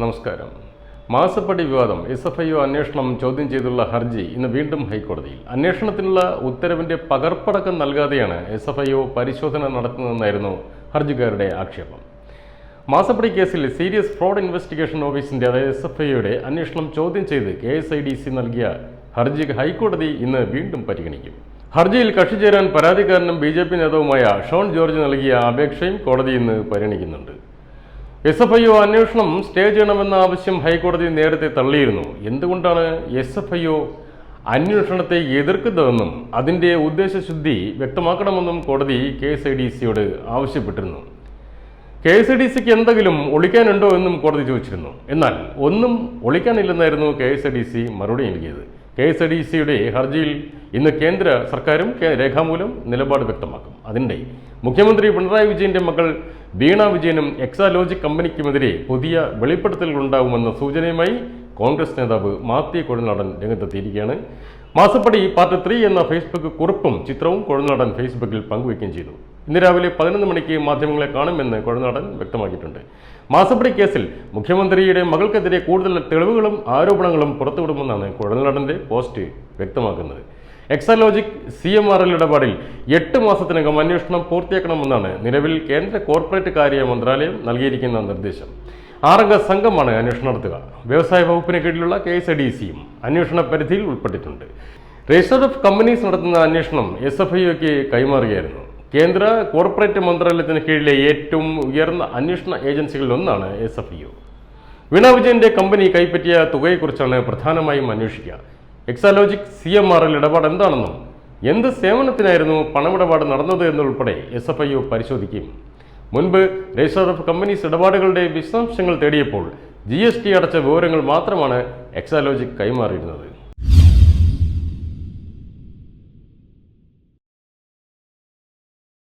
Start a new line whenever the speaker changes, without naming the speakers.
നമസ്കാരം. മാസപ്പടി വിവാദം എസ് എഫ് ഐ ഒ അന്വേഷണം ചോദ്യം ചെയ്തുള്ള ഹർജി ഇന്ന് വീണ്ടും ഹൈക്കോടതിയിൽ. അന്വേഷണത്തിനുള്ള ഉത്തരവിന്റെ പകർപ്പടക്കം നൽകാതെയാണ് എസ് എഫ് ഐ ഒ പരിശോധന നടത്തുന്നതെന്നായിരുന്നു ഹർജിക്കാരുടെ ആക്ഷേപം. മാസപ്പടി കേസിൽ സീരിയസ് ഫ്രോഡ് ഇൻവെസ്റ്റിഗേഷൻ ഓഫീസിന്റെ അതായത് എസ് എഫ് ഐയുടെ അന്വേഷണം ചോദ്യം ചെയ്ത് K S I D C നൽകിയ ഹർജി ഹൈക്കോടതി ഇന്ന് വീണ്ടും പരിഗണിക്കും. ഹർജിയിൽ കക്ഷി ചേരാൻ പരാതിക്കാരനും ബി ജെ പി നേതാവുമായ ഷോൺ ജോർജ് നൽകിയ അപേക്ഷയും കോടതി ഇന്ന് പരിഗണിക്കുന്നുണ്ട്. എസ് എഫ് ഐ ഒ അന്വേഷണം സ്റ്റേ ചെയ്യണമെന്ന ആവശ്യം ഹൈക്കോടതി നേരത്തെ തള്ളിയിരുന്നു. എന്തുകൊണ്ടാണ് എസ് എഫ് ഐ ഒ അന്വേഷണത്തെ എതിർക്കുന്നതെന്നും അതിന്റെ ഉദ്ദേശശുദ്ധി വ്യക്തമാക്കണമെന്നും കോടതി കെ എസ് ഐ ഡി സിയോട് ആവശ്യപ്പെട്ടിരുന്നു. കെ എസ് ഐ ഡി സിക്ക് എന്തെങ്കിലും ഒളിക്കാനുണ്ടോ എന്നും കോടതി ചോദിച്ചിരുന്നു. എന്നാൽ ഒന്നും ഒളിക്കാനില്ലെന്നായിരുന്നു K S I D C മറുപടി നൽകിയത്. കെ എസ് ഐ ഡി സിയുടെ ഹർജിയിൽ ഇന്ന് കേന്ദ്ര സർക്കാരും രേഖാമൂലം നിലപാട് വ്യക്തമാക്കും. അതിനിടെ മുഖ്യമന്ത്രി പിണറായി വിജയന്റെ മകൾ വീണ വിജയനും എക്സാലോജിക് കമ്പനിക്കുമെതിരെ പുതിയ വെളിപ്പെടുത്തലുകൾ ഉണ്ടാകുമെന്ന സൂചനയുമായി കോൺഗ്രസ് നേതാവ് മാത്യു കൊഴുനാടൻ രംഗത്തെത്തിയിരിക്കുകയാണ്. മാസപ്പടി പാർട്ട് ത്രീ എന്ന ഫേസ്ബുക്ക് കുറിപ്പും ചിത്രവും കൊഴുനാടൻ ഫേസ്ബുക്കിൽ പങ്കുവയ്ക്കുകയും ചെയ്തു. ഇന്ന് രാവിലെ പതിനൊന്ന് മണിക്ക് മാധ്യമങ്ങളെ കാണുമെന്ന് കൊഴുനാടൻ വ്യക്തമാക്കിയിട്ടുണ്ട്. മാസപ്പടി കേസിൽ മുഖ്യമന്ത്രിയുടെ മകൾക്കെതിരെ കൂടുതൽ തെളിവുകളും ആരോപണങ്ങളും പുറത്തുവിടുമെന്നാണ് കൊഴുനാടന്റെ പോസ്റ്റ് വ്യക്തമാക്കുന്നത്. Exalogic C M R L ഇടപാടിൽ എട്ട് മാസത്തിനകം അന്വേഷണം പൂർത്തിയാക്കണമെന്നാണ് നിലവിൽ കേന്ദ്ര കോർപ്പറേറ്റ് കാര്യ മന്ത്രാലയം നൽകിയിരിക്കുന്ന നിർദ്ദേശം. ആറംഗ സംഘമാണ് അന്വേഷണം നടത്തുക. വ്യവസായ വകുപ്പിന് കീഴിലുള്ള കെ എസ് ഐ ഡി സിയും അന്വേഷണ പരിധിയിൽ ഉൾപ്പെട്ടിട്ടുണ്ട്. രജിസ്റ്റർ ഓഫ് കമ്പനീസ് നടത്തുന്ന അന്വേഷണം എസ് എഫ് ഐക്ക് കൈമാറുകയായിരുന്നു. കേന്ദ്ര കോർപ്പറേറ്റ് മന്ത്രാലയത്തിന് കീഴിലെ ഏറ്റവും ഉയർന്ന അന്വേഷണ ഏജൻസികളിൽ ഒന്നാണ് എസ് എഫ് ഐ വീണ വിജയന്റെ കമ്പനി കൈപ്പറ്റിയ തുകയെക്കുറിച്ചാണ് പ്രധാനമായും അന്വേഷിക്കുക. എക്സാലോജിക് സി എം ആറിൽ ഇടപാട് എന്താണെന്നും എന്ത് സേവനത്തിനായിരുന്നു പണമിടപാട് നടന്നത് എന്നുൾപ്പെടെ എസ് എഫ് ഐ ഒ പരിശോധിക്കും. മുൻപ് രജിസ്റ്റർ ഓഫ് കമ്പനീസ് ഇടപാടുകളുടെ വിശദാംശങ്ങൾ തേടിയപ്പോൾ ജി അടച്ച വിവരങ്ങൾ മാത്രമാണ് എക്സാലോജിക് കൈമാറിയിരുന്നത്.